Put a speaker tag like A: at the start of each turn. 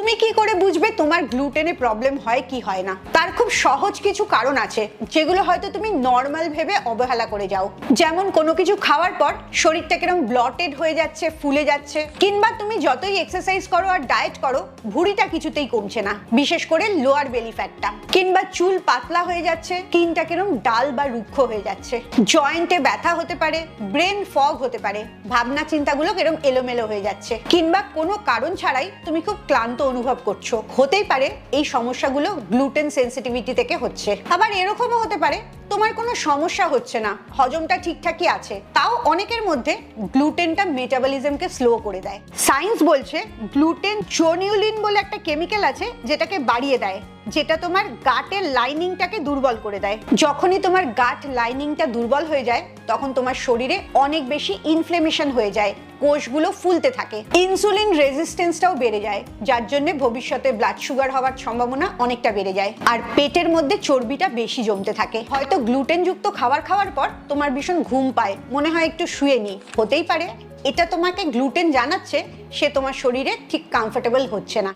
A: তুমি কি করে বুঝবে তোমার গ্লুটেনে প্রবলেম হয় কি হয় না? তার খুব সহজ কিছু কারণ আছে, যেগুলো হয়তো তুমি নর্মাল ভেবে অবহেলা করে যাও। যেমন কোনো কিছু খাওয়ার পর শরীরটা কিরম ব্লটেড হয়ে যাচ্ছে, ফুলে যাচ্ছে, কিংবা তুমি যতই এক্সারসাইজ করো আর ডায়েট করো, ভুঁড়িটা কিছুতেই কমছে না, বিশেষ করে লোয়ার বেলি ফ্যাটটা কিংবা চুল পাতলা হয়ে যাচ্ছে, স্কিনটা কিরম ডাল বা রুক্ষ হয়ে যাচ্ছে। জয়েন্টে ব্যথা হতে পারে, ব্রেন ফগ হতে পারে ভাবনা চিন্তাগুলো কিরম এলোমেলো হয়ে যাচ্ছে, কিংবা কোনো কারণ ছাড়াই তুমি খুব ক্লান্ত অনুভব করছ? হতেই পারে এই সমস্যাগুলো গ্লুটেন সেন্সিটিভিটি থেকে হচ্ছে। আবার এরকমও হতে পারে তোমার কোনো সমস্যা হচ্ছে না, হজমটা ঠিকঠাকই আছে, তাও অনেকের মধ্যে গ্লুটেনটা মেটাবলিজমকে স্লো করে দেয়। সায়েন্স বলছে গ্লুটেন জোনিউলিন বলে একটা কেমিক্যাল আছে, যেটাকে বাড়িয়ে দেয়, যেটা তোমার গাটের লাইনিংটাকে দুর্বল করে দেয়। যখনই তোমার গাট লাইনিংটা দুর্বল হয়ে যায়, তখন তোমার শরীরে অনেক বেশি ইনফ্লেমেশন হয়ে যায়, কোষগুলো ফুলতে থাকে। ইনসুলিন রেজিস্ট্যান্সটাও বেড়ে যায়, যার জন্য ভবিষ্যতে ব্লাড সুগার হওয়ার সম্ভাবনা অনেকটা বেড়ে যায়। আর পেটের মধ্যে চর্বিটা বেশি জমতে থাকে। হয়তো গ্লুটেন যুক্ত খাবার খাওয়ার পর তোমার ভীষণ ঘুম পায়। মনে হয় একটু শুয়ে নি। হতেই পারে। এটা তোমাকে গ্লুটেন জানাচ্ছে, সে তোমার শরীরে ঠিক কমফোর্টেবল হচ্ছে না।